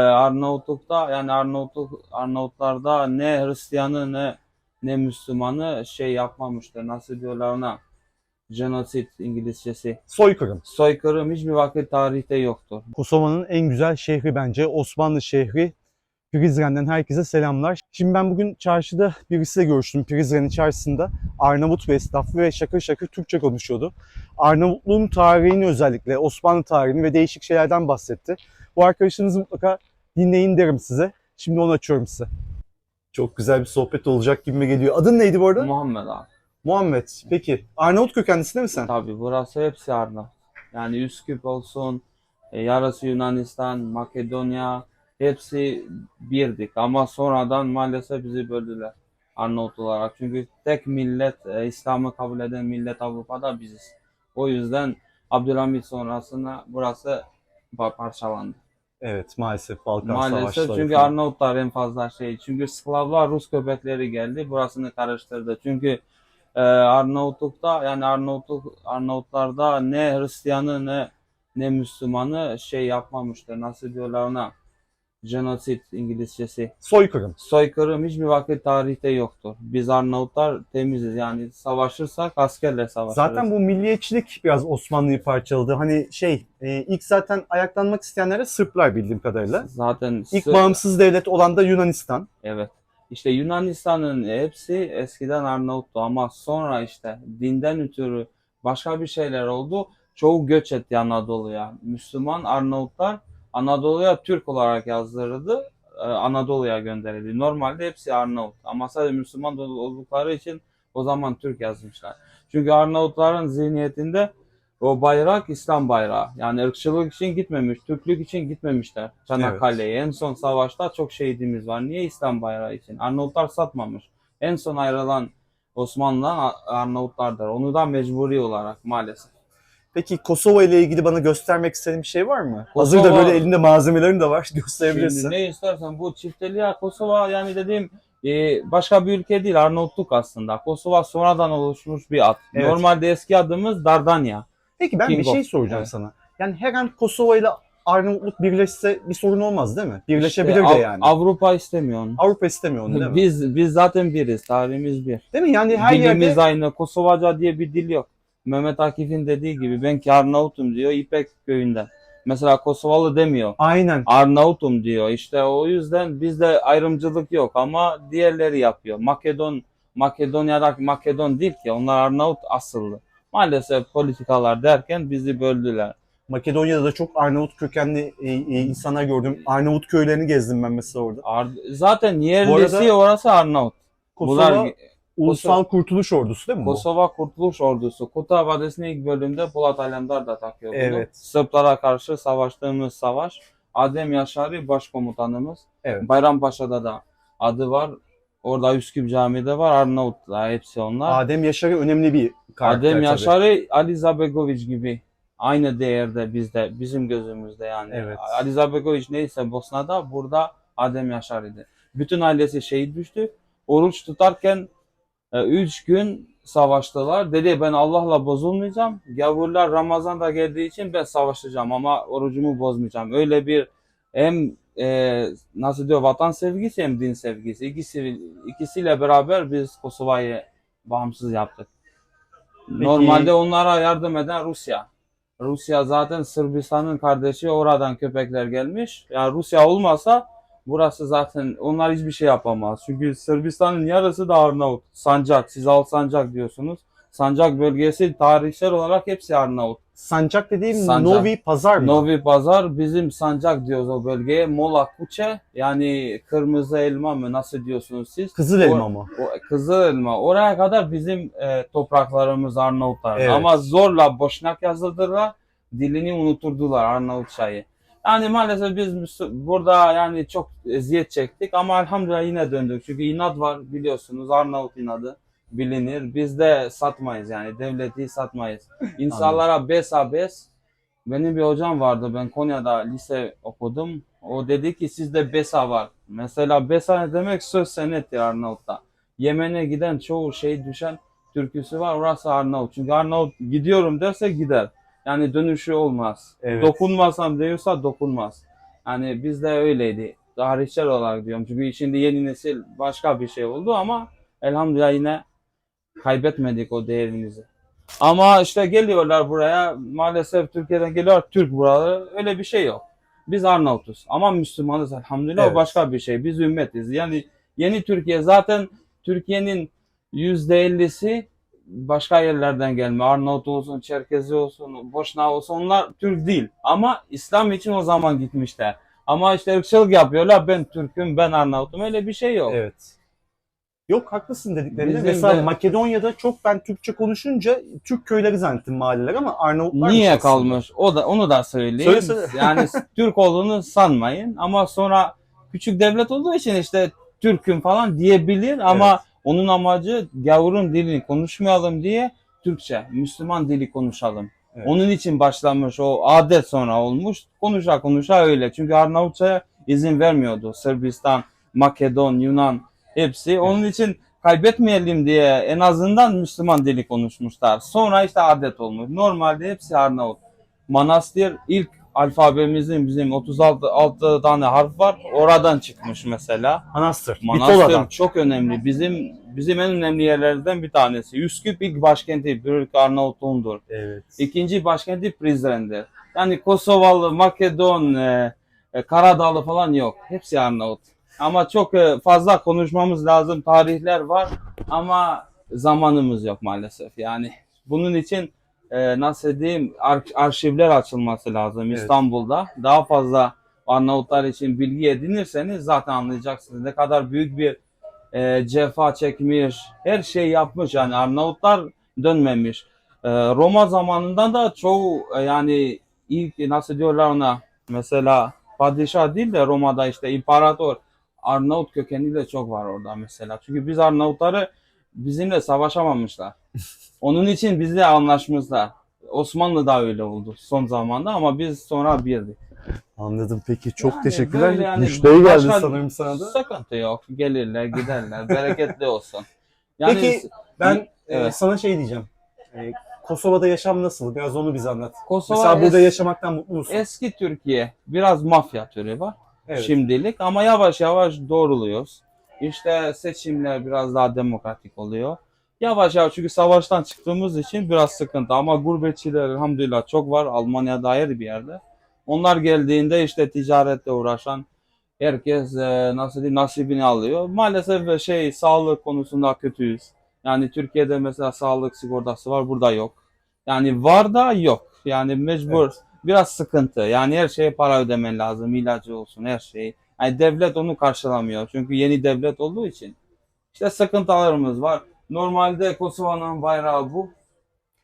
Ee, Arnavutluk'ta yani Arnavutluk Arnavutlarda ne Hristiyanı ne ne Müslümanı şey yapmamıştır. Nasıl diyorlar ona? Genosit İngilizcesi. Soykırım. Soykırım hiçbir vakit tarihte yoktur. Kosova'nın en güzel şehri bence Osmanlı şehri. Prizren'den herkese selamlar. Şimdi ben bugün çarşıda birisiyle görüştüm Prizren içerisinde. Arnavut bir esnafı ve şakır şakır Türkçe konuşuyordu. Arnavutluğun tarihini özellikle, Osmanlı tarihini ve değişik şeylerden bahsetti. Bu arkadaşınızı mutlaka dinleyin derim size. Şimdi onu açıyorum size. Çok güzel bir sohbet olacak gibi geliyor. Adın neydi bu arada? Muhammed abi. Muhammed. Peki Arnavut kökenlisin değil mi sen? Tabii burası hepsi Arnavut. Yani Üsküp olsun, e, yarısı Yunanistan, Makedonya hepsi birdik. Ama sonradan maalesef bizi böldüler Arnavut olarak. Çünkü tek millet, e, İslam'ı kabul eden millet Avrupa'da biziz. O yüzden Abdülhamit sonrasında burası pa- parçalandı. Evet maalesef Balkan Maalesef Savaşları. çünkü falan. Arnavutlar en fazla şey. Çünkü Slavlar Rus köpekleri geldi. Burasını karıştırdı. Çünkü e, Arnavutluk'ta yani Arnavutluk Arnavutlarda ne Hristiyanı ne ne Müslümanı şey yapmamıştır. Nasıl diyorlar ona? Genosit İngilizcesi. Soykırım. Soykırım hiçbir vakit tarihte yoktur. Biz Arnavutlar temiziz. Yani savaşırsak askerle savaşırız. Zaten bu milliyetçilik biraz Osmanlı'yı parçaladı. Hani şey e, ilk zaten ayaklanmak isteyenler de Sırplar bildiğim kadarıyla. zaten İlk Sö- bağımsız devlet olan da Yunanistan. Evet. İşte Yunanistan'ın hepsi eskiden Arnavuttu ama sonra işte dinden ötürü başka bir şeyler oldu. Çoğu göç etti Anadolu'ya. Müslüman Arnavutlar Anadolu'ya Türk olarak yazdırıldı. e, Anadolu'ya gönderildi. Normalde hepsi Arnavut. Ama sadece Müslüman oldukları için o zaman Türk yazmışlar. Çünkü Arnavutların zihniyetinde o bayrak İslam bayrağı. Yani ırkçılık için gitmemiş, Türklük için gitmemişler Çanakkale'ye. En son savaşta çok şehidimiz var. Niye İslam bayrağı için? Arnavutlar satmamış. En son ayrılan Osmanlı'dan Ar- Arnavutlardır. Onu da mecburi olarak maalesef. Peki Kosova ile ilgili bana göstermek istediğin bir şey var mı? Kosova- Hazırda böyle elinde malzemelerin de var gösterebilirsin. Şimdi ne istersen bu çifteliğe Kosova yani dediğim e, başka bir ülke değil Arnavutluk aslında. Kosova sonradan oluşmuş bir ad. Evet. Normalde eski adımız Dardanya. Peki ben King bir şey soracağım Evet. sana. Yani her an Kosova ile Arnavutluk birleşse bir sorun olmaz değil mi? Birleşebilir İşte de yani. Avrupa istemiyor onu. Avrupa istemiyor onu değil mi? Biz biz zaten biriz. Tarihimiz bir. Değil mi? Yani her Dilimiz yerde aynı. Kosovaca diye bir dil yok. Mehmet Akif'in dediği gibi ben ki Arnavut'um diyor İpek köyünden. Mesela Kosovalı demiyor. aynen Arnavut'um diyor. İşte o yüzden bizde ayrımcılık yok ama diğerleri yapıyor. Makedon Makedonya'daki Makedon değil ki onlar Arnavut asıllı. Maalesef politikalar derken bizi böldüler. Makedonya'da da çok Arnavut kökenli e, e, insanlar gördüm. Arnavut köylerini gezdim ben mesela orada. Ar- Zaten yerlisi arada- orası Arnavut. Kosova Bunlar Ulusal Kurtuluş Ordusu değil mi bu? Kosova Kurtuluş Ordusu. Kuta Vadisi'nin ilk bölümde Polat Alemdar da takıyor bunu. Evet. Sırplara karşı savaştığımız savaş. Adem Yaşari başkomutanımız. Evet. Bayrampaşa'da da adı var. Orada Üsküp Camii'de var. Arnavutlar hepsi onlar. Adem Yaşar'ı önemli bir karakter Adem. Yaşari Ali Zabegoviç gibi. Aynı değerde bizde, bizim gözümüzde yani. Evet. Ali Zabegoviç neyse Bosna'da burada Adem Yaşari'di. Bütün ailesi şehit düştü. Oruç tutarken 3 gün savaştılar. Dedi ben Allah'la bozulmayacağım. Gavurlar Ramazan da geldiği için ben savaşacağım ama orucumu bozmayacağım. Öyle bir hem e, nasıl diyor vatan sevgisi hem din sevgisi. İkisi, ikisiyle beraber biz Kosova'yı bağımsız yaptık. Normalde onlara yardım eden Rusya. Rusya zaten Sırbistan'ın kardeşi oradan köpekler gelmiş. Yani Rusya olmasa burası zaten onlar hiçbir şey yapamaz. Çünkü Sırbistan'ın yarısı da Arnavut. Sancak, siz al Sancak diyorsunuz. Sancak bölgesi tarihsel olarak hepsi Arnavut. Sancak dediğim Sancak. Novi Pazar mı? Novi Pazar bizim Sancak diyoruz o bölgeye. Mola Kuçe yani kırmızı elma mı nasıl diyorsunuz siz? Kızıl elma mı? O Kızıl elma. Oraya kadar bizim e, topraklarımız Arnavutlar. Evet. Ama zorla Boşnak yazıldılar. Dilini unuturdular Arnavutçayı. Yani maalesef biz burada yani çok eziyet çektik ama elhamdülillah yine döndük. Çünkü inat var biliyorsunuz Arnavut inadı bilinir. Biz de satmayız yani devleti satmayız. İnsanlara besa bes. Benim bir hocam vardı ben Konya'da lise okudum. O dedi ki sizde besa var. Mesela besa ne demek? Söz senettir Arnavut'ta. Yemen'e giden çoğu şey düşen türküsü var. Orası Arnavut. Çünkü Arnavut gidiyorum derse gider. Yani dönüşü olmaz. Evet. Dokunmasam diyorsa dokunmaz. Hani bizde öyleydi. Tarihsel olarak diyorum. Çünkü şimdi yeni nesil başka bir şey oldu ama elhamdülillah yine kaybetmedik o değerimizi. Ama işte geliyorlar buraya maalesef Türkiye'den geliyorlar Türk buraları öyle bir şey yok. Biz Arnavutuz ama Müslümanız elhamdülillah Evet. o başka bir şey. Biz ümmetiz. Yani yeni Türkiye zaten Türkiye'nin %50'si başka yerlerden gelme. Arnavut olsun, Çerkezi olsun, Boşnak olsun onlar Türk değil. Ama İslam için o zaman gitmişler. Ama işte ırkçılık yapıyorlar. Ben Türk'üm, ben Arnavut'um. Öyle bir şey yok. Evet. Yok haklısın dediklerinde. Bizim Mesela de- Makedonya'da çok ben Türkçe konuşunca Türk köyleri zannettim mahalleler ama Arnavutlar Niye kalmış? O da onu da söyleyeyim. Söyle, söyle. Yani Türk olduğunu sanmayın ama sonra küçük devlet olduğu için işte Türk'üm falan diyebilir ama Evet. Onun amacı gavurun dilini konuşmayalım diye Türkçe, Müslüman dili konuşalım. Evet. Onun için başlamış o adet sonra olmuş. Konuşa konuşa öyle. Çünkü Arnavutça'ya izin vermiyordu. Sırbistan, Makedon, Yunan hepsi. Onun için kaybetmeyelim diye en azından Müslüman dili konuşmuşlar. Sonra işte adet olmuş. Normalde hepsi Arnavut. Manastır ilk alfabemizin bizim 36 6 tane harf var. Oradan çıkmış mesela. Manastır. Manastır Bitola'dan. çok önemli. Bizim bizim en önemli yerlerden bir tanesi. Üsküp ilk başkenti Büyük Arnavutluğundur. Evet. İkinci başkenti Prizren'dir. Yani Kosovalı, Makedon, e, e, Karadağlı falan yok. Hepsi Arnavut. Ama çok e, fazla konuşmamız lazım. Tarihler var ama zamanımız yok maalesef. Yani bunun için e, nasıl diyeyim ar- arşivler açılması lazım Evet. İstanbul'da. Daha fazla Arnavutlar için bilgi edinirseniz zaten anlayacaksınız. Ne kadar büyük bir e, cefa çekmiş, her şey yapmış. Yani Arnavutlar dönmemiş. Ee, Roma zamanında da çoğu e, yani ilk nasıl diyorlar ona mesela padişah değil de Roma'da işte imparator Arnavut kökeni de çok var orada mesela. Çünkü biz Arnavutları bizimle savaşamamışlar. Onun için bizle anlaşmışlar. Osmanlı da öyle oldu son zamanda ama biz sonra birdik. Anladım peki. Çok Yani teşekkürler. böyle yani Müşteri geldi başka- sanırım sana da. Sıkıntı yok. Gelirler giderler. Bereketli olsun. Yani Peki ben e, Evet. sana şey diyeceğim. E, Kosova'da yaşam nasıl? Biraz onu bize anlat. Kosova Mesela burada es- yaşamaktan mutlu musun? eski Türkiye biraz mafya türü var. evet. şimdilik ama yavaş yavaş doğruluyoruz. İşte seçimler biraz daha demokratik oluyor. Yavaş yavaş çünkü savaştan çıktığımız için biraz sıkıntı ama gurbetçiler elhamdülillah çok var Almanya'da ayrı bir yerde. Onlar geldiğinde işte ticaretle uğraşan herkes e, nasıl diyeyim nasibini alıyor. Maalesef şey sağlık konusunda kötüyüz. Yani Türkiye'de mesela sağlık sigortası var burada yok. Yani var da yok. Yani mecbur Evet. biraz sıkıntı. Yani her şeye para ödemen lazım. ilacı olsun her şey. Yani devlet onu karşılamıyor. Çünkü yeni devlet olduğu için. İşte sıkıntılarımız var. Normalde Kosova'nın bayrağı bu.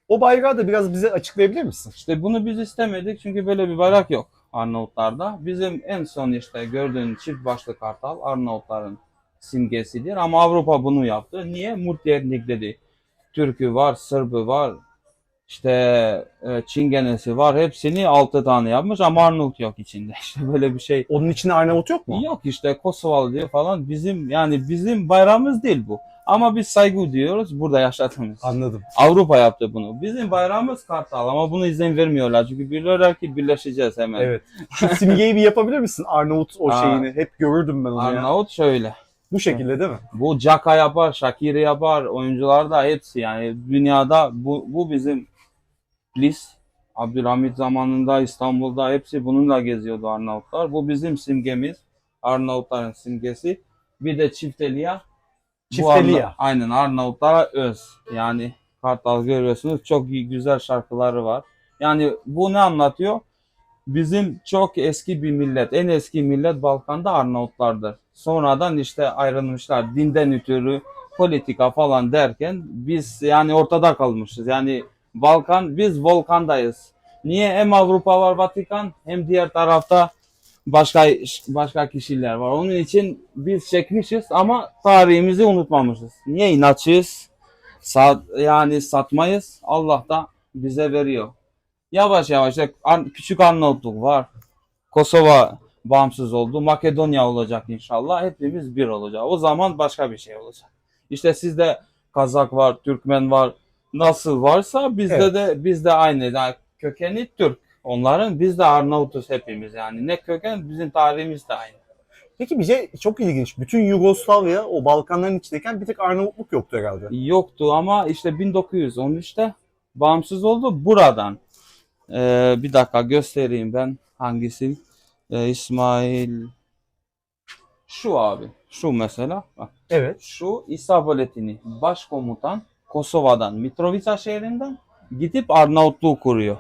O bayrağı da biraz bize açıklayabilir misin? İşte bunu biz istemedik çünkü böyle bir bayrak yok Arnavutlarda. Bizim en son işte gördüğün çift başlı kartal Arnavutların simgesidir. Ama Avrupa bunu yaptı. Niye? Multietnik dedi. Türk'ü var, Sırbı var, işte e, Çingenesi var. Hepsini altı tane yapmış ama Arnavut yok içinde. İşte böyle bir şey Onun içinde Arnavut yok mu? Yok işte Kosovalı diyor falan. Bizim yani bizim bayrağımız değil bu. Ama biz saygı diyoruz burada yaşadığımız. Anladım. Avrupa yaptı bunu. Bizim bayrağımız kartal ama bunu izin vermiyorlar. Çünkü biliyorlar ki birleşeceğiz hemen. Evet. Şu simgeyi bir yapabilir misin? Arnavut o Aa. şeyini. Hep görürdüm ben onu ya. Arnavut şöyle. Bu şekilde değil mi? Bu Caka yapar, Shakiri yapar, oyuncular da hepsi yani dünyada bu, bu bizim lis. Abdülhamit zamanında İstanbul'da hepsi bununla geziyordu Arnavutlar. Bu bizim simgemiz. Arnavutların simgesi. Bir de çifteliya. Bu Çifteliya. Arna- Aynen Arnavutlara öz. Yani Kartal görüyorsunuz çok iyi, güzel şarkıları var. Yani bu ne anlatıyor? Bizim çok eski bir millet. En eski millet Balkan'da Arnavutlardır. Sonradan işte ayrılmışlar. Dinden ötürü politika falan derken biz yani ortada kalmışız. Yani Balkan biz volkandayız. Niye hem Avrupa var Vatikan hem diğer tarafta başka başka kişiler var. Onun için biz çekmişiz ama tarihimizi unutmamışız. Niye inatçıyız? Sat, yani satmayız. Allah da bize veriyor. Yavaş yavaş küçük Arnavutluk var. Kosova bağımsız oldu. Makedonya olacak inşallah. Hepimiz bir olacak. O zaman başka bir şey olacak. İşte sizde Kazak var, Türkmen var. Nasıl varsa bizde Evet. de bizde aynı. Yani kökeni Türk. Onların. Biz de Arnavutuz hepimiz yani. Ne köken bizim tarihimiz de aynı. Peki bize çok ilginç. Bütün Yugoslavya o Balkanların içindeyken bir tek Arnavutluk yoktu herhalde. Yoktu ama işte 1913'te bağımsız oldu buradan. Ee, bir dakika göstereyim ben hangisi. Ee, İsmail şu abi. Şu mesela. Bak. Evet. Şu İsa Boletini başkomutan Kosova'dan Mitrovica şehrinden gidip Arnavutluğu kuruyor.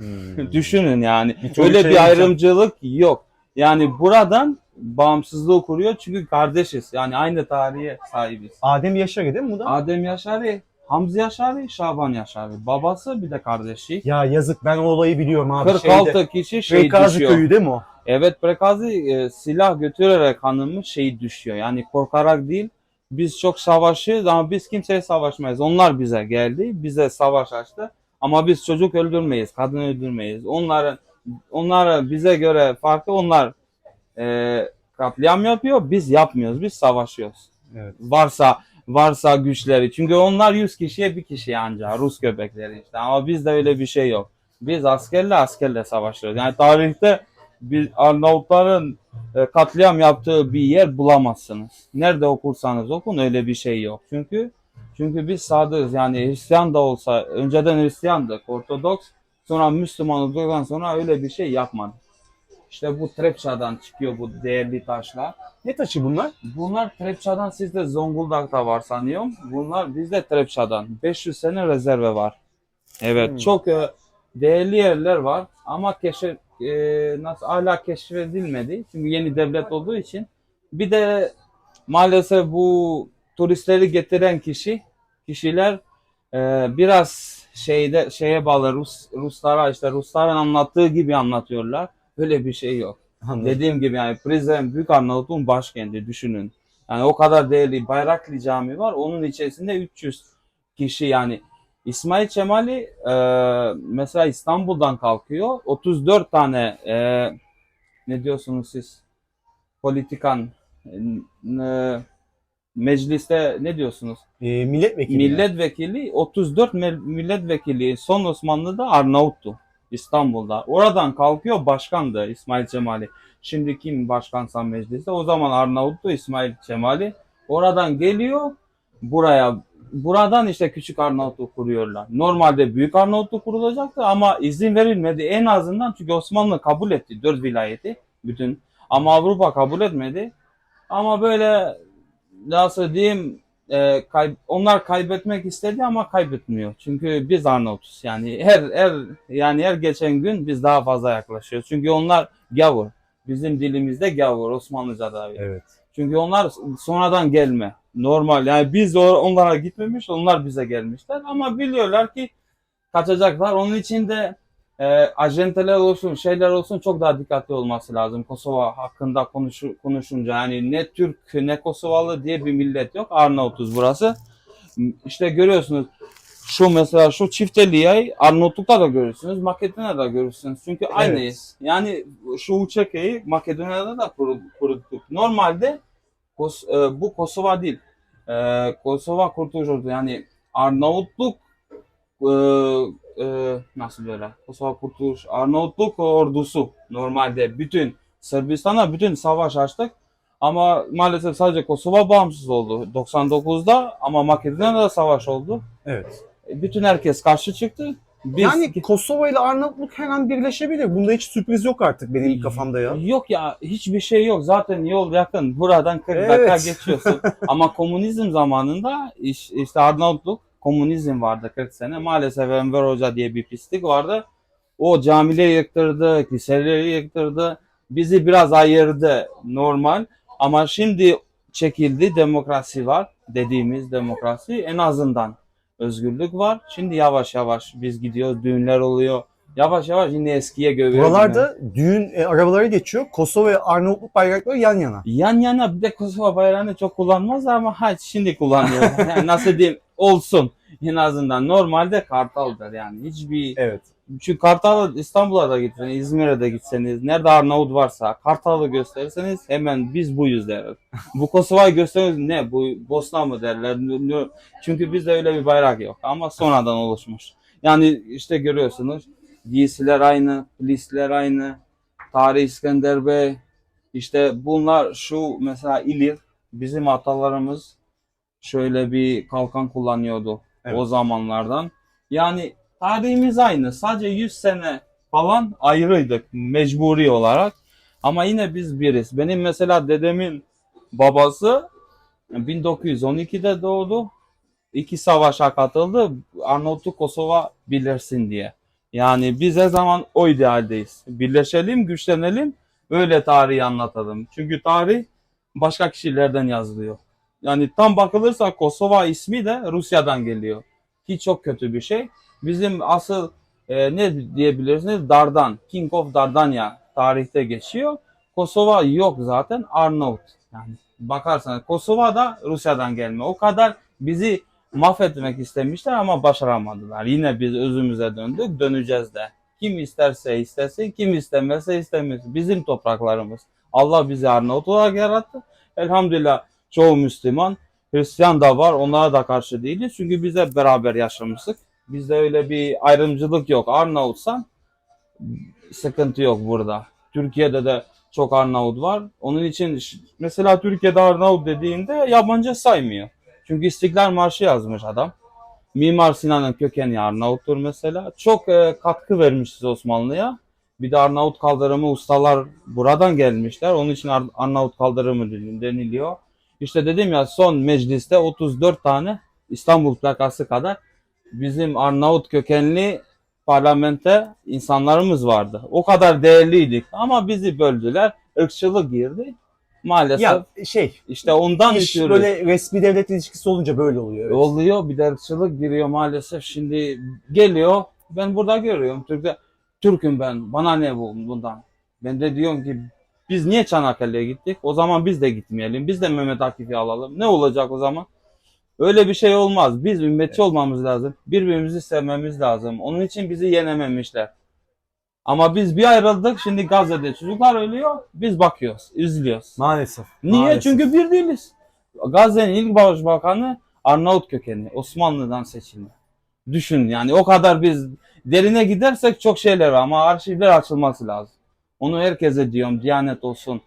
Düşünün yani. Mitrovica Öyle şehri- bir ayrımcılık yok. Yani buradan bağımsızlığı kuruyor çünkü kardeşiz. Yani aynı tarihe sahibiz. Adem Yaşar'ı değil mi bu da? Adem Yaşar'ı, Hamza Yaşar'ı, Şaban Yaşar'ı. Babası bir de kardeşi. Ya yazık ben o olayı biliyorum abi. 46 Şeyde, kişi şey Freykazi düşüyor. köyü değil mi o? Evet Prekazi e, silah götürerek hanımı şey düşüyor. Yani korkarak değil. Biz çok savaşıyoruz ama biz kimseye savaşmayız. Onlar bize geldi. Bize savaş açtı. Ama biz çocuk öldürmeyiz, kadın öldürmeyiz. Onların onlara bize göre farklı onlar e, katliam yapıyor. Biz yapmıyoruz. Biz savaşıyoruz. Evet. Varsa varsa güçleri. Çünkü onlar 100 kişiye bir kişi ancak Rus köpekleri işte. Ama bizde öyle bir şey yok. Biz askerle askerle savaşıyoruz. Yani tarihte biz Arnavutların e, katliam yaptığı bir yer bulamazsınız. Nerede okursanız okun öyle bir şey yok. Çünkü çünkü biz sadığız. Yani Hristiyan da olsa önceden Hristiyandık, Ortodoks. Sonra Müslüman olduktan sonra öyle bir şey yapmadık. İşte bu Trepça'dan çıkıyor bu değerli taşlar. Ne taşı bunlar? Bunlar Trepça'dan sizde Zonguldak'ta var sanıyorum. Bunlar bizde Trepça'dan. 500 sene rezerve var. Evet Hmm. çok e, değerli yerler var ama keşif e, nasıl hala keşfedilmedi. Çünkü yeni devlet olduğu için. Bir de maalesef bu turistleri getiren kişi kişiler e, biraz şeyde şeye bağlı Rus Ruslara işte Rusların anlattığı gibi anlatıyorlar. Öyle bir şey yok. Anladım. Dediğim gibi yani Prizren Büyük Arnavutluğun başkenti düşünün. Yani o kadar değerli Bayraklı Cami var. Onun içerisinde 300 kişi yani İsmail Çemali e, mesela İstanbul'dan kalkıyor. 34 tane e, ne diyorsunuz siz? Politikan e, mecliste ne diyorsunuz? Ee, milletvekili. Milletvekili 34 me- milletvekili son Osmanlı'da Arnavuttu İstanbul'da. Oradan kalkıyor başkandı İsmail Cemali. Şimdi kim başkansa mecliste o zaman Arnavuttu İsmail Cemali. Oradan geliyor buraya buradan işte küçük Arnavutluk kuruyorlar. Normalde büyük Arnavutluk kurulacaktı ama izin verilmedi en azından çünkü Osmanlı kabul etti dört vilayeti bütün ama Avrupa kabul etmedi. Ama böyle nasıl diyeyim e, kay- onlar kaybetmek istedi ama kaybetmiyor. Çünkü biz Arnavutuz. Yani her her yani her geçen gün biz daha fazla yaklaşıyoruz. Çünkü onlar gavur. Bizim dilimizde gavur Osmanlıca'da. Evet. Çünkü onlar sonradan gelme. Normal. Yani biz onlara gitmemiş, onlar bize gelmişler ama biliyorlar ki kaçacaklar. Onun için de e, ajenteler olsun, şeyler olsun çok daha dikkatli olması lazım. Kosova hakkında konuşu, konuşunca yani ne Türk ne Kosovalı diye bir millet yok. Arnavutuz burası. İşte görüyorsunuz şu mesela şu çifteliği Arnavutluk'ta da görürsünüz, Makedonya'da görürsünüz. Çünkü aynıyız. Yani şu uçakeyi Makedonya'da da kuru- kuruttuk. Normalde Kos, e, bu Kosova değil. E, Kosova Kurtuluş Ordusu yani Arnavutluk e, e, nasıl böyle? Kosova Kurtuluş Arnavutluk ordusu normalde bütün Sırbistan'a bütün savaş açtık. Ama maalesef sadece Kosova bağımsız oldu 99'da ama Makedonya'da da savaş oldu. Evet. E, Bütün herkes karşı çıktı. Biz Yani Kosova ile Arnavutluk her an birleşebilir. Bunda hiç sürpriz yok artık benim kafamda ya. Yok ya hiçbir şey yok. Zaten yol yakın. Buradan 40 Evet. dakika geçiyorsun. Ama komünizm zamanında iş- işte Arnavutluk komünizm vardı 40 sene. Maalesef Enver Hoca diye bir pislik vardı. O camileri yıktırdı, kiliseleri yıktırdı. Bizi biraz ayırdı normal. Ama şimdi çekildi demokrasi var. Dediğimiz demokrasi en azından özgürlük var. Şimdi yavaş yavaş biz gidiyoruz. Düğünler oluyor. Yavaş yavaş yine eskiye gövüyor. Buralarda düğün e, arabaları geçiyor. Kosova ve Arnavutluk bayrakları yan yana. Yan yana bir de Kosova bayrağını çok kullanmazlar ama ha şimdi kullanıyor. Yani nasıl diyeyim olsun en azından. Normalde Kartal'dır yani. Hiçbir Evet. çünkü Kartal İstanbul'a da gitseniz, İzmir'e de gitseniz, nerede Arnavut varsa Kartal'ı gösterirseniz hemen biz buyuz deriz. Bu Kosova'yı gösterirseniz ne bu Bosna mı derler. Çünkü bizde öyle bir bayrak yok ama sonradan oluşmuş. Yani işte görüyorsunuz Giysiler aynı, polisler aynı. Tarih İskender Bey. İşte bunlar şu mesela ilir. Bizim atalarımız şöyle bir kalkan kullanıyordu Evet. o zamanlardan. Yani tarihimiz aynı. Sadece 100 sene falan ayrıydık mecburi olarak. Ama yine biz biriz. Benim mesela dedemin babası 1912'de doğdu. İki savaşa katıldı. Arnavutluk Kosova birleşsin diye. Yani biz her zaman o idealdeyiz. Birleşelim, güçlenelim, öyle tarihi anlatalım. Çünkü tarih başka kişilerden yazılıyor. Yani tam bakılırsa Kosova ismi de Rusya'dan geliyor. Ki çok kötü bir şey. Bizim asıl e, ne diyebilirsiniz? Dardan, King of Dardanya tarihte geçiyor. Kosova yok zaten Arnavut. Yani bakarsanız Kosova da Rusya'dan gelme. O kadar bizi mahvetmek istemişler ama başaramadılar. Yine biz özümüze döndük, döneceğiz de. Kim isterse istesin, kim istemezse istemesin. Bizim topraklarımız. Allah bizi Arnavut olarak yarattı. Elhamdülillah çoğu Müslüman, Hristiyan da var. Onlara da karşı değiliz. Çünkü biz hep beraber yaşamıştık. Bizde öyle bir ayrımcılık yok. Arnavutsan sıkıntı yok burada. Türkiye'de de çok Arnavut var. Onun için mesela Türkiye'de Arnavut dediğinde yabancı saymıyor. Çünkü İstiklal Marşı yazmış adam. Mimar Sinan'ın kökeni Arnavuttur mesela. Çok e, katkı vermişiz Osmanlı'ya. Bir de Arnavut kaldırımı ustalar buradan gelmişler. Onun için Ar- Arnavut kaldırımı deniliyor. İşte dedim ya son mecliste 34 tane İstanbul plakası kadar bizim Arnavut kökenli parlamente insanlarımız vardı. O kadar değerliydik ama bizi böldüler. Irkçılık girdi. Maalesef Ya şey, işte ondan iş itiyoruz. böyle resmi devlet ilişkisi olunca böyle oluyor. evet. Oluyor bir de ırkçılık giriyor maalesef. Şimdi geliyor ben burada görüyorum. Türk'te Türk'üm ben. Bana ne bu bundan? Ben de diyorum ki biz niye Çanakkale'ye gittik? O zaman biz de gitmeyelim. Biz de Mehmet Akif'i alalım. Ne olacak o zaman? Öyle bir şey olmaz. Biz ümmetçi olmamız lazım. Birbirimizi sevmemiz lazım. Onun için bizi yenememişler. Ama biz bir ayrıldık. Şimdi Gazze'de çocuklar ölüyor. Biz bakıyoruz, üzülüyoruz. Maalesef. Niye? maalesef. Çünkü bir değiliz. Gazze'nin ilk başbakanı Arnavut kökeni. Osmanlı'dan seçildi. Düşün yani o kadar biz derine gidersek çok şeyler var ama arşivler açılması lazım. Onu herkese diyorum Diyanet olsun.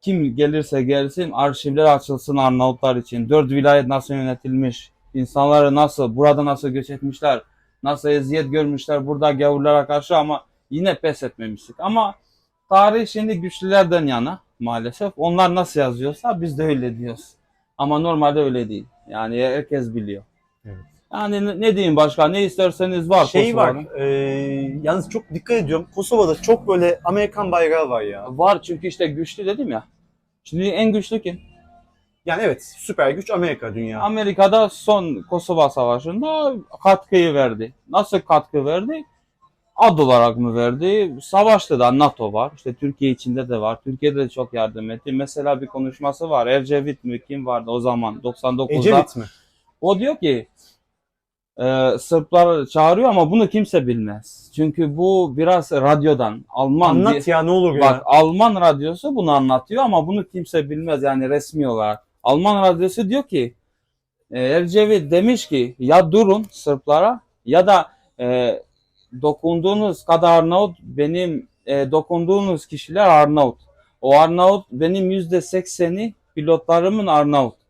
Kim gelirse gelsin arşivler açılsın Arnavutlar için. Dört vilayet nasıl yönetilmiş? insanları nasıl, burada nasıl göç etmişler? Nasıl eziyet görmüşler burada gavurlara karşı ama yine pes etmemiştik. Ama tarih şimdi güçlülerden yana maalesef. Onlar nasıl yazıyorsa biz de öyle diyoruz. Ama normalde öyle değil. Yani herkes biliyor. Evet. Yani ne, diyeyim başka ne isterseniz var. şey var. E, yalnız çok dikkat ediyorum. Kosova'da çok böyle Amerikan bayrağı var ya. Var çünkü işte güçlü dedim ya. Şimdi en güçlü kim? Yani evet süper güç Amerika dünya. Amerika'da son Kosova Savaşı'nda katkıyı verdi. Nasıl katkı verdi? Ad olarak mı verdi? Savaşta da NATO var. İşte Türkiye içinde de var. Türkiye'de de çok yardım etti. Mesela bir konuşması var. Ecevit mi kim vardı o zaman 99'da? Ecevit mi? O diyor ki e, Sırplar çağırıyor ama bunu kimse bilmez. Çünkü bu biraz radyodan Alman Anlat ya ne olur Bak ya. Alman radyosu bunu anlatıyor ama bunu kimse bilmez yani resmi olarak. Alman radyosu diyor ki e, Ercevi demiş ki ya durun Sırplara ya da e, dokunduğunuz kadar Arnavut benim e, dokunduğunuz kişiler Arnavut. O Arnavut benim yüzde sekseni pilotlarımın Arnavut.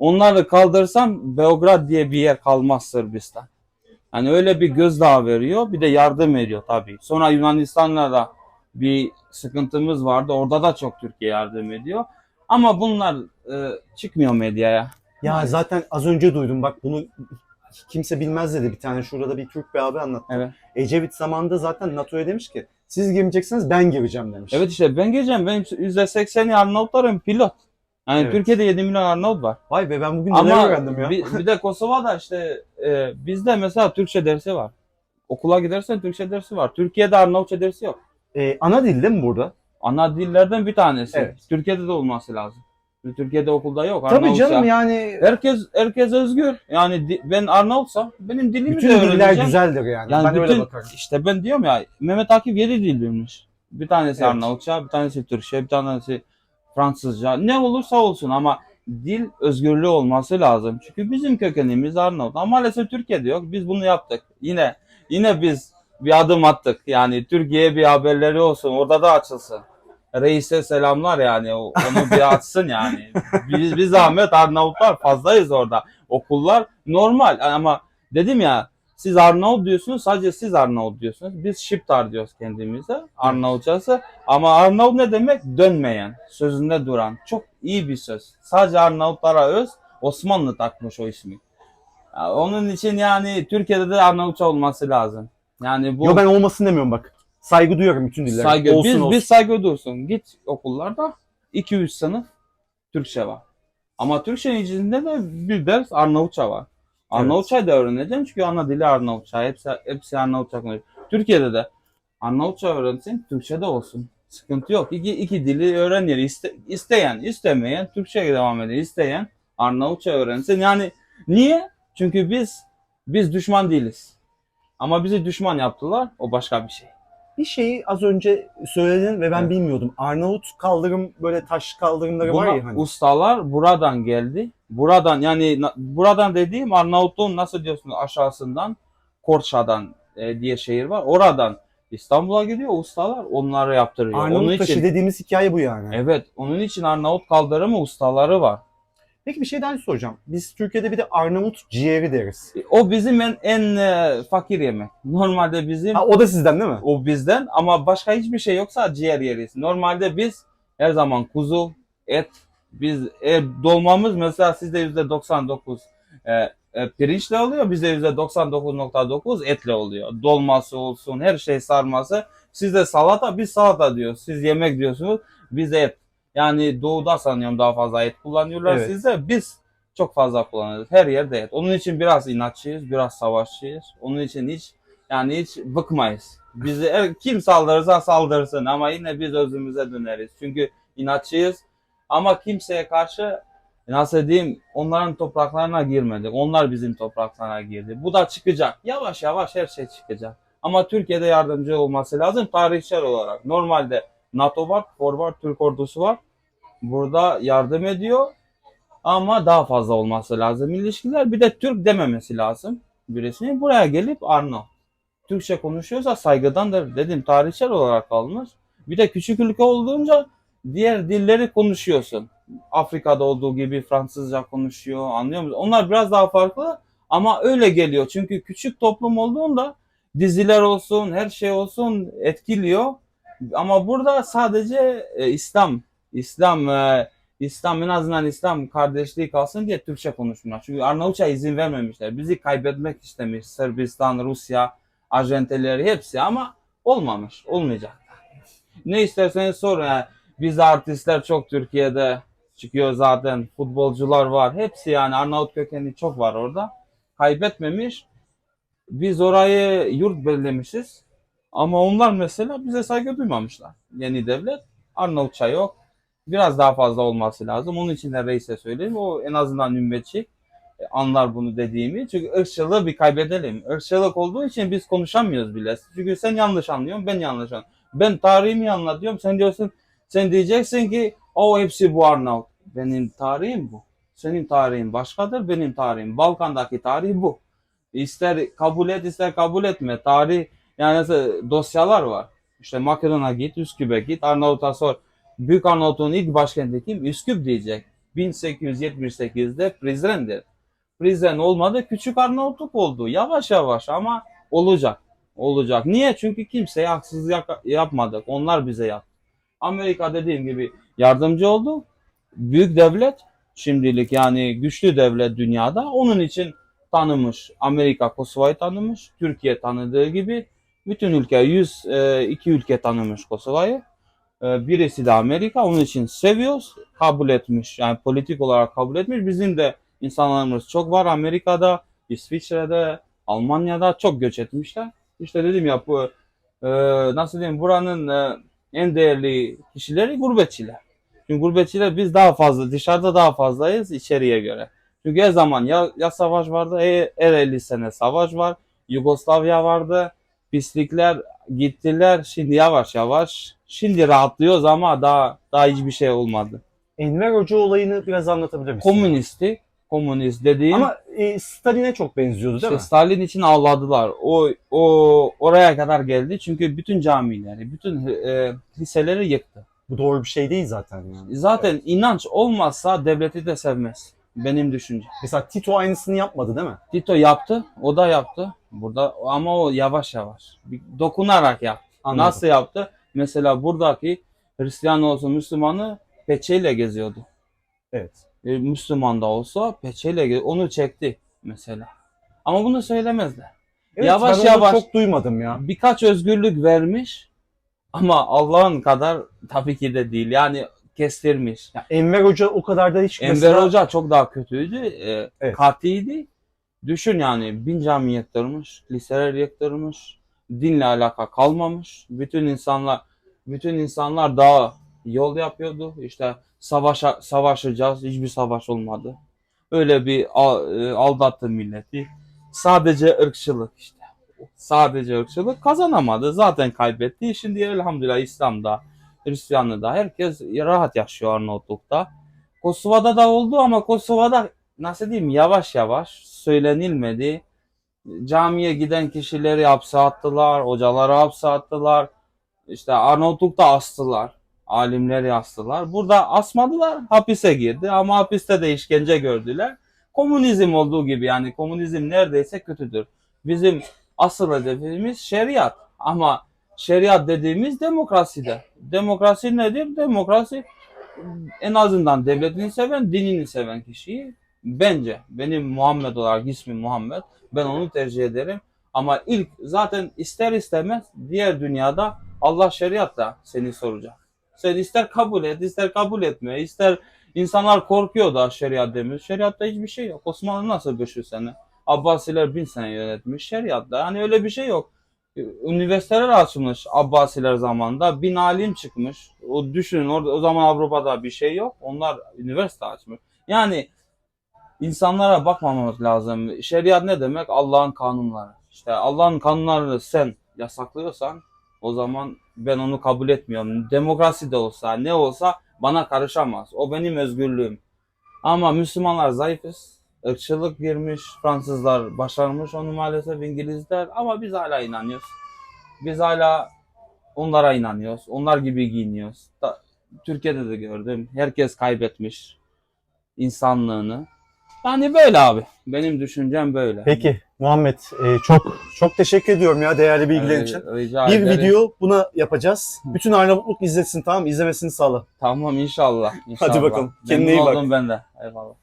Onları kaldırsam Beograd diye bir yer kalmaz Sırbistan. Yani öyle bir gözdağı veriyor bir de yardım ediyor tabii. Sonra Yunanistan'la da bir sıkıntımız vardı. Orada da çok Türkiye yardım ediyor. Ama bunlar e, çıkmıyor medyaya. Ya zaten az önce duydum bak bunu kimse bilmez dedi. Bir tane şurada bir Türk bir abi anlattı. Evet. Ecevit zamanında zaten NATO'ya demiş ki siz girmeyeceksiniz ben gireceğim demiş. Evet işte ben geleceğim. Benim %80'i Arnavutlarım pilot. Yani Evet. Türkiye'de 7 milyon Arnavut var. Vay be ben bugün neler Ama öğrendim ya. bir, bir de Kosova'da işte e, bizde mesela Türkçe dersi var. Okula gidersen Türkçe dersi var. Türkiye'de Arnavutça dersi yok. Ee, ana dil değil mi burada? Ana dillerden bir tanesi. Evet. Türkiye'de de olması lazım. Türkiye'de okulda yok. Tabii Arnavutça. canım yani Herkes herkes özgür. Yani di- ben Arnavutsam benim dilimi bütün de diller öğreneceğim. güzeldir yani. Yani ben bütün, öyle bakarım. işte ben diyorum ya Mehmet Akif 7 dil bilmiş. Bir tanesi Evet. Arnavutça, bir tanesi Türkçe, bir tanesi Fransızca. Ne olursa olsun ama dil özgürlüğü olması lazım. Çünkü bizim kökenimiz Arnavut. Ama maalesef Türkiye'de yok. Biz bunu yaptık. Yine yine biz bir adım attık. Yani Türkiye'ye bir haberleri olsun. Orada da açılsın. Reis'e selamlar yani. Onu bir açsın yani. Biz, biz Ahmet Arnavutlar fazlayız orada. Okullar normal ama dedim ya siz Arnavut diyorsunuz sadece siz Arnavut diyorsunuz. Biz Şiptar diyoruz kendimize Arnavutçası. Ama Arnavut ne demek? Dönmeyen, sözünde duran. Çok iyi bir söz. Sadece Arnavutlara öz Osmanlı takmış o ismi. Ya onun için yani Türkiye'de de Arnavutça olması lazım. Yani bu Yo ben olmasın demiyorum bak. Saygı duyuyorum bütün dillere. saygı Olsun biz olsun. biz saygı dursun. Git okullarda 2-3 sınıf Türkçe var. Ama Türkçenin içinde de bir ders Arnavutça var. Arnavutçayı da öğreneceğim çünkü ana dili Arnavutça. Hepsi, hepsi Arnavutça konuşuyor. Türkiye'de de Arnavutça öğrensin, Türkçe de olsun. Sıkıntı yok. İki, iki dili öğrenir. İste, isteyen, istemeyen Türkçe devam eder. İsteyen Arnavutça öğrensin. Yani niye? Çünkü biz biz düşman değiliz. Ama bizi düşman yaptılar. O başka bir şey. Bir şeyi az önce söyledin ve ben Evet. bilmiyordum. Arnavut kaldırım böyle taş kaldırımları Buna var ya hani. ustalar buradan geldi. Buradan yani buradan dediğim Arnavutluğun nasıl diyorsunuz aşağısından Korça'dan e, diye şehir var. Oradan İstanbul'a gidiyor ustalar onları yaptırıyor. Arnavut onun taşı için dediğimiz hikaye bu yani. evet onun için Arnavut kaldırımı ustaları var. Peki bir şey daha soracağım. Biz Türkiye'de bir de Arnavut ciğeri deriz. O bizim en, en e, fakir yemek. Normalde bizim Ha, o da sizden değil mi? o bizden ama başka hiçbir şey yoksa ciğer yeriz. Normalde biz her zaman kuzu, et, biz e, dolmamız mesela sizde yüzde 99 e, e, pirinçle oluyor, bizde yüzde 99.9 etle oluyor. Dolması olsun, her şey sarması. Sizde salata, biz salata diyoruz. Siz yemek diyorsunuz, biz et. Yani doğuda sanıyorum daha fazla et kullanıyorlar Evet. sizde. Biz çok fazla kullanıyoruz. Her yerde et. Onun için biraz inatçıyız, biraz savaşçıyız. Onun için hiç yani hiç bıkmayız. Bizi er- kim saldırırsa saldırsın ama yine biz özümüze döneriz. Çünkü inatçıyız ama kimseye karşı nasıl diyeyim onların topraklarına girmedik. Onlar bizim topraklarına girdi. Bu da çıkacak. Yavaş yavaş her şey çıkacak. Ama Türkiye'de yardımcı olması lazım tarihsel olarak. Normalde NATO var, KFOR var, Türk ordusu var. Burada yardım ediyor. Ama daha fazla olması lazım ilişkiler. Bir de Türk dememesi lazım birisinin. Buraya gelip Arnavut. Türkçe konuşuyorsa saygıdandır dedim tarihsel olarak kalmış. Bir de küçük ülke olduğunca diğer dilleri konuşuyorsun. Afrika'da olduğu gibi Fransızca konuşuyor anlıyor musun? Onlar biraz daha farklı ama öyle geliyor. Çünkü küçük toplum olduğunda diziler olsun her şey olsun etkiliyor. Ama burada sadece e, İslam, İslam, e, İslam en azından İslam kardeşliği kalsın diye Türkçe konuşmuyorlar. Çünkü Arnavutça izin vermemişler. Bizi kaybetmek istemiş Sırbistan, Rusya, ajenteleri hepsi ama olmamış, olmayacak. Ne isterseniz sorun. Yani biz artistler çok Türkiye'de çıkıyor zaten. Futbolcular var. Hepsi yani Arnavut kökenli çok var orada. Kaybetmemiş. Biz orayı yurt bellemişiz. Ama onlar mesela bize saygı duymamışlar. Yeni devlet. Arnavutça yok. Biraz daha fazla olması lazım. Onun için de reise söyleyeyim. O en azından ümmetçi e, anlar bunu dediğimi. Çünkü ırkçılığı bir kaybedelim. Irkçılık olduğu için biz konuşamıyoruz bile. Çünkü sen yanlış anlıyorsun, ben yanlış anlıyorum. Ben tarihimi anlatıyorum. Sen diyorsun, sen diyeceksin ki o hepsi bu Arnavut. Benim tarihim bu. Senin tarihin başkadır, benim tarihim. Balkan'daki tarih bu. İster kabul et, ister kabul etme. Tarih, yani nasıl dosyalar var. İşte Makedon'a git, Üsküp'e git, Arnavut'a sor. Büyük Arnavutluğun ilk başkenti kim? Üsküp diyecek. 1878'de Prizren'dir. Prizren olmadı, küçük Arnavutluk oldu. Yavaş yavaş ama olacak. Olacak. Niye? Çünkü kimseye haksızlık yap- yapmadık. Onlar bize yaptı. Amerika dediğim gibi yardımcı oldu. Büyük devlet şimdilik yani güçlü devlet dünyada. Onun için tanımış. Amerika Kosova'yı tanımış. Türkiye tanıdığı gibi bütün ülke 102 ülke tanımış Kosova'yı. Ee, Birisi de Amerika. Onun için seviyoruz. Kabul etmiş. Yani politik olarak kabul etmiş. Bizim de insanlarımız çok var. Amerika'da, İsviçre'de, Almanya'da çok göç etmişler. İşte dedim ya bu e, nasıl diyeyim buranın e, en değerli kişileri gurbetçiler. Çünkü gurbetçiler biz daha fazla dışarıda daha fazlayız içeriye göre. Çünkü her zaman ya, ya savaş vardı, e, her 50 sene savaş var. Yugoslavya vardı. Pislikler gittiler. Şimdi yavaş yavaş. Şimdi rahatlıyoruz ama daha daha hiçbir şey olmadı. Enver Hoca olayını biraz anlatabilir misin? Komünisti komünist dediğin Ama e, Stalin'e çok benziyordu değil işte mi? Stalin için ağladılar. O o oraya kadar geldi çünkü bütün camileri, bütün e, liseleri yıktı. Bu doğru bir şey değil zaten yani. Zaten inanç olmazsa devleti de sevmez. Benim düşüncem. Mesela Tito aynısını yapmadı değil mi? Tito yaptı, o da yaptı. Burada ama o yavaş yavaş, bir dokunarak yaptı. Anladım. Nasıl yaptı? Mesela buradaki Hristiyan olsun Müslümanı peçeyle geziyordu. Evet. E, Müslüman da olsa peçeyle ge- onu çekti mesela. Ama bunu söylemezler. Evet, Yavaş yavaş. çok duymadım ya. Birkaç özgürlük vermiş ama Allah'ın kadar tabii ki de değil. Yani kestirmiş. ya Enver Hoca o kadar da hiç Enver mesela... Hoca çok daha kötüydü. E, Evet. Katiydi. Düşün yani bin cami yıktırmış, liseler yıktırmış, dinle alaka kalmamış. Bütün insanlar bütün insanlar daha yol yapıyordu. İşte savaşa, savaşacağız. Hiçbir savaş olmadı. Öyle bir e, aldattı milleti. Sadece ırkçılık işte. Sadece ırkçılık kazanamadı. Zaten kaybetti. Şimdi elhamdülillah İslam'da, Hristiyanlı'da herkes rahat yaşıyor Arnavutluk'ta. Kosova'da da oldu ama Kosova'da nasıl diyeyim yavaş yavaş söylenilmedi. Camiye giden kişileri hapse attılar, hocaları hapse attılar. İşte Arnavutluk'ta astılar. Alimleri astılar. Burada asmadılar, hapise girdi ama hapiste de işkence gördüler. Komünizm olduğu gibi yani komünizm neredeyse kötüdür. Bizim asıl hedefimiz şeriat ama şeriat dediğimiz demokraside. Demokrasi nedir? Demokrasi en azından devletini seven, dinini seven kişiyi bence benim Muhammed olarak ismim Muhammed. Ben onu tercih ederim. Ama ilk zaten ister istemez diğer dünyada Allah şeriatla seni soracak. Sen ister kabul et, ister kabul etme, ister insanlar korkuyor da şeriat demiyor. Şeriatta hiçbir şey yok. Osmanlı nasıl 500 sene? Abbasiler bin sene yönetmiş şeriatta. Yani öyle bir şey yok. Üniversiteler açılmış Abbasiler zamanında. Bin alim çıkmış. O düşünün orada o zaman Avrupa'da bir şey yok. Onlar üniversite açmış. Yani insanlara bakmamamız lazım. Şeriat ne demek? Allah'ın kanunları. İşte Allah'ın kanunlarını sen yasaklıyorsan o zaman ben onu kabul etmiyorum. Demokrasi de olsa ne olsa bana karışamaz. O benim özgürlüğüm. Ama Müslümanlar zayıfız. Irkçılık girmiş. Fransızlar başarmış onu maalesef İngilizler. Ama biz hala inanıyoruz. Biz hala onlara inanıyoruz. Onlar gibi giyiniyoruz. Da- Türkiye'de de gördüm. Herkes kaybetmiş insanlığını. Yani böyle abi. Benim düşüncem böyle. Peki Muhammed e, çok çok teşekkür ediyorum ya değerli bilgilerin Ee, için. rica Bir ederim. video buna yapacağız. Bütün Arnavutluk izlesin tamam? İzlemesini sağla. Tamam inşallah. inşallah. bakalım. Kendine Memnun iyi bak. oldum ben de. Eyvallah.